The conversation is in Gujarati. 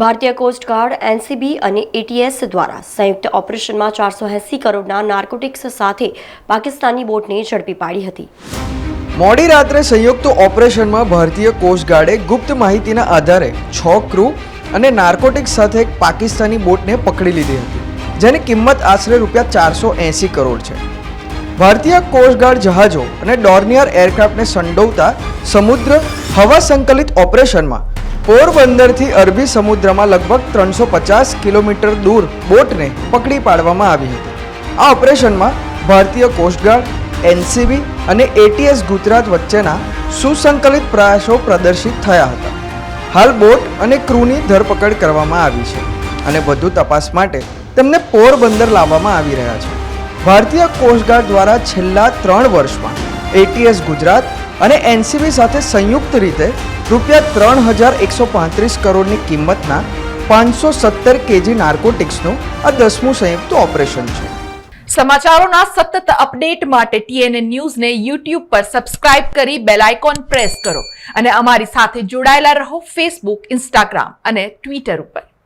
ભારતીય કોસ્ટગાર્ડ એનસીબી અને એટીએસ દ્વારા સંયુક્ત ઓપરેશનમાં ચારસો એંસી કરોડના નાર્કોટિક્સ સાથે પાકિસ્તાની બોટને ઝડપી પાડી હતી. મોડી રાત્રે સંયુક્ત ઓપરેશનમાં ભારતીય કોસ્ટગાર્ડે ગુપ્ત માહિતીના આધારે છ ક્રૂ અને નાર્કોટિક્સ સાથે એક પાકિસ્તાની બોટને પકડી લીધી હતી, જેની કિંમત આશરે રૂપિયા ચારસો એંસી કરોડ છે. ભારતીય કોસ્ટગાર્ડ જહાજો અને ડોર્નિયર એરક્રાફ્ટને સંડોવતા સમુદ્ર હવા સંકલિત ઓપરેશનમાં પોરબંદરથી અરબી સમુદ્રમાં લગભગ ત્રણસો પચાસ કિલોમીટર દૂર બોટને પકડી પાડવામાં આવી હતી. આ ઓપરેશનમાં ભારતીય કોસ્ટગાર્ડ એનસીબી અને એટીએસ ગુજરાત વચ્ચેના સુસંકલિત પ્રયાસો પ્રદર્શિત થયા હતા. હાલ બોટ અને ક્રૂની ધરપકડ કરવામાં આવી છે અને વધુ તપાસ માટે તેમને પોરબંદર લાવવામાં આવી રહ્યા છે. ભારતીય કોસ્ટગાર્ડ દ્વારા છેલ્લા ત્રણ વર્ષમાં એટીએસ ગુજરાત અને એનસીબી સાથે સંયુક્ત રીતે રૂપિયા ત્રણ હજાર એકસો પાંત્રીસ કરોડની કિંમતના પાંચસો સત્તર કેજી નાર્કોટિક્સનું આ દસમું સંયુક્ત ઓપરેશન છે. સમાચારોના સતત અપડેટ માટે ટીએનએ ન્યૂઝને યુટ્યુબ પર સબસ્ક્રાઇબ કરી બેલ આઇકોન પ્રેસ કરો અને અમારી સાથે જોડાયેલા રહો ફેસબુક, ઇન્સ્ટાગ્રામ અને ટ્વિટર ઉપર.